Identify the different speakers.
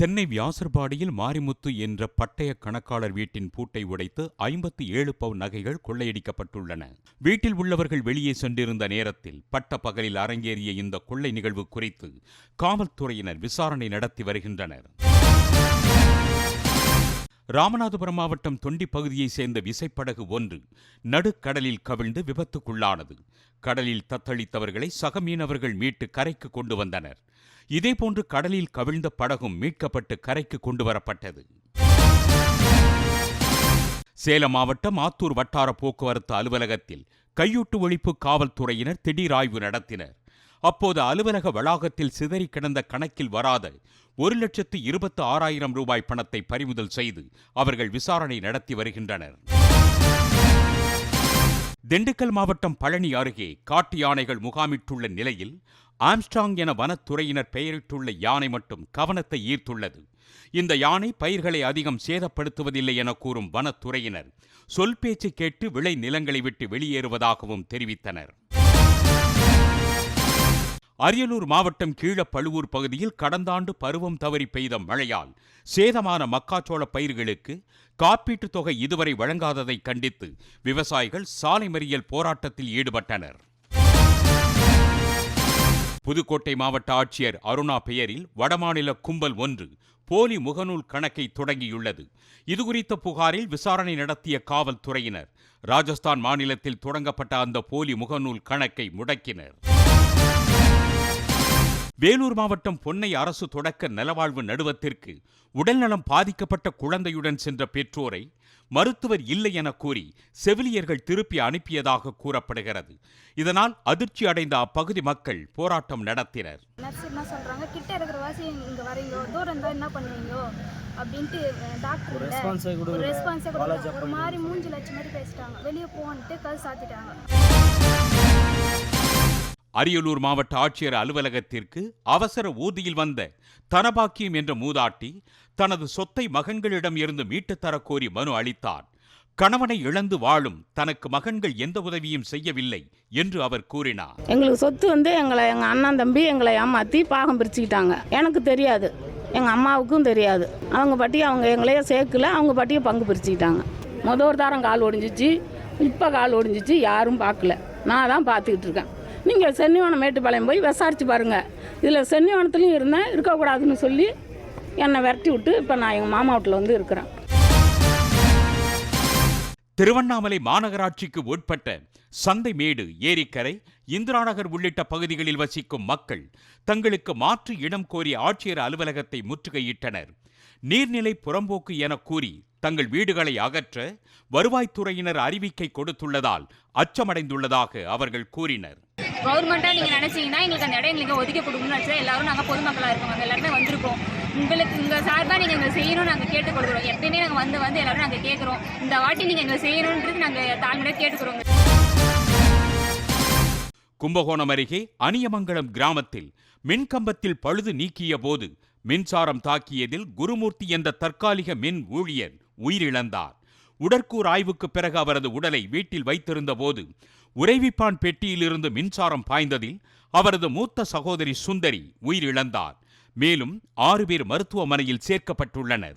Speaker 1: சென்னை வியாசர்பாடியில் மாரிமுத்து என்ற பட்டய கணக்காளர் வீட்டின் பூட்டை உடைத்து ஐம்பத்தி ஏழு பவுன் நகைகள் கொள்ளையடிக்கப்பட்டுள்ளன. வீட்டில் உள்ளவர்கள் வெளியே சென்றிருந்த நேரத்தில் பட்ட பகலில் அரங்கேறிய இந்த கொள்ளை நிகழ்வு குறித்து காவல்துறையினர் விசாரணை நடத்தி வருகின்றனர். ராமநாதபுரம் மாவட்டம் தொண்டி பகுதியைச் சேர்ந்த விசைப்படகு ஒன்று நடுக்கடலில் கவிழ்ந்து விபத்துக்குள்ளானது. கடலில் தத்தளித்தவர்களை சக மீனவர்கள் மீட்டு கரைக்கு கொண்டு வந்தனர். இதேபோன்று கடலில் கவிழ்ந்த படகும் மீட்கப்பட்டு கரைக்கு கொண்டு வரப்பட்டது. சேலம் மாவட்டம் ஆத்தூர் வட்டார போக்குவரத்து அலுவலகத்தில் கையூட்டு ஒழிப்பு காவல்துறையினர் திடீர் ஆய்வு நடத்தினர். அப்போது அலுவலக வளாகத்தில் சிதறி கிடந்த கணக்கில் வராத ஒரு லட்சத்து இருபத்து ஆறாயிரம் ரூபாய் பணத்தை பறிமுதல் செய்து அவர்கள் விசாரணை நடத்தி வருகின்றனர். திண்டுக்கல் மாவட்டம் பழனி அருகே காட்டு யானைகள் முகாமிட்டுள்ள நிலையில் ஆம்ஸ்டாங் என வனத்துறையினர் பெயரிட்டுள்ள யானை மட்டும் கவனத்தை ஈர்த்துள்ளது. இந்த யானை பயிர்களை அதிகம் சேதப்படுத்துவதில்லை என கூறும் வனத்துறையினர் சொல் பேச்சு கேட்டு விளை நிலங்களை விட்டு வெளியேறுவதாகவும் தெரிவித்தனர். அரியலூர் மாவட்டம் கீழப்பழுவூர் பகுதியில் கடந்த ஆண்டு பருவம் தவறி பெய்த மழையால் சேதமான மக்காச்சோள பயிர்களுக்கு காப்பீட்டுத் தொகை இதுவரை வழங்காததை கண்டித்து விவசாயிகள் சாலை மறியல் போராட்டத்தில் ஈடுபட்டனர். புதுக்கோட்டை மாவட்ட ஆட்சியர் அருணா பெயரில் வடமாநில கும்பல் ஒன்று போலி முகநூல் கணக்கை தொடங்கியுள்ளது. இதுகுறித்த புகாரில் விசாரணை நடத்திய காவல்துறையினர் ராஜஸ்தான் மாநிலத்தில் தொடங்கப்பட்ட அந்த போலி முகநூல் கணக்கை முடக்கினர். வேலூர் மாவட்டம் பொன்னை அரசு தொடக்க நலவாழ்வு நடுவத்திற்கு உடல்நலம் பாதிக்கப்பட்ட குழந்தையுடன் சென்ற பெற்றோரை மருத்துவர் இல்லை என கூறி செவிலியர்கள் திருப்பி அனுப்பியதாக கூறப்படுகிறது. இதனால் அதிர்ச்சி அடைந்த அப்பகுதி மக்கள் போராட்டம் நடத்தினர்.
Speaker 2: அப்படின்ட்டு டாக்டர்
Speaker 3: ரெஸ்பான்ஸே
Speaker 2: ஒரு மாதிரி மூஞ்சி லட்சம் மாதிரி பேசிட்டாங்க. வெளியே போன்ட்டு கல் சாத்திட்டாங்க.
Speaker 1: அரியலூர் மாவட்ட ஆட்சியர் அலுவலகத்திற்கு அவசர ஊதியில் வந்த தனபாக்கியம் என்ற மூதாட்டி தனது சொத்தை மகன்களிடம் இருந்து மீட்டுத் தரக்கோரி மனு அளித்தார். கணவனை இழந்து வாழும் தனக்கு மகன்கள் எந்த உதவியும் செய்யவில்லை என்று அவர் கூறினார்.
Speaker 4: எங்களுக்கு சொத்து வந்து எங்களை எங்கள் அண்ணன் தம்பி எங்களை ஏமாற்றி பாகம் பிரிச்சுக்கிட்டாங்க. எனக்கு தெரியாது. எங்கள் அம்மாவுக்கும் தெரியாது. அவங்க பட்டி அவங்க எங்களையே சேர்க்கல அவங்க பட்டியை பங்கு பிரிச்சுக்கிட்டாங்க. முதல் ஒரு தாரம் கால் ஒடிஞ்சிச்சு இப்போ கால் ஒடிஞ்சிச்சு யாரும் பார்க்கல. நான் தான் பார்த்துக்கிட்டு இருக்கேன். நீங்கள் சென்னிவனம் மேட்டுப்பாளையம் போய் விசாரித்து பாருங்கள் இதில் சென்னிவனத்துலையும் இருந்தேன் இருக்கக்கூடாதுன்னு சொல்லி என்னை விரட்டி விட்டு இப்போ நான் எங்கள் மாமா வீட்டில் வந்து இருக்கிறேன்.
Speaker 1: திருவண்ணாமலை மாநகராட்சிக்கு உட்பட்ட சந்தைமேடு ஏரிக்கரை இந்திராநகர் உள்ளிட்ட பகுதிகளில் வசிக்கும் மக்கள் தங்களுக்கு மாற்று இடம் கோரி ஆட்சியர் அலுவலகத்தை முற்றுகையிட்டனர். நீர்நிலை புறம்போக்கு என கூறி தங்கள் வீடுகளை அகற்ற வருவாய்த்துறையினர் அறிவிக்கை கொடுத்துள்ளதால் அச்சமடைந்துள்ளதாக அவர்கள் கூறினர்.
Speaker 5: கவர்மெண்ட்டாக நீங்கள் நினச்சிங்கன்னா எங்களுக்கு அந்த இடம் எங்களுக்கு ஒதுக்கி கொடுக்கணும்னு நினச்சா எல்லாரும் நாங்கள் பொதுமக்களாக இருக்கோம் எல்லாருமே வந்திருக்கோம். உங்களுக்கு உங்கள் சார்பாக நீங்கள் எங்களை செய்யணும்னு நாங்கள் கேட்டு கொடுக்குறோம். எப்பயுமே நாங்கள் வந்து வந்து எல்லாரும் நாங்கள் கேட்குறோம் இந்த வாட்டி நீங்கள் எங்களை செய்யணுன்றது நாங்கள் தாழ்மையாக கேட்டுக்கிறோங்க
Speaker 1: கும்பகோணம் அருகே அணியமங்கலம் கிராமத்தில் மின்கம்பத்தில் பழுது நீக்கிய போது மின்சாரம் தாக்கியதில் குருமூர்த்தி என்ற தற்காலிக மின் ஊழியர் உயிரிழந்தார். உடற்கூர் ஆய்வுக்கு பிறகு அவரது உடலை வீட்டில் வைத்திருந்த போது உறைவிப்பான் பெட்டியிலிருந்து மின்சாரம் பாய்ந்ததில் அவரது மூத்த சகோதரி சுந்தரி உயிரிழந்தார். மேலும் ஆறு பேர் மருத்துவமனையில் சேர்க்கப்பட்டுள்ளனர்.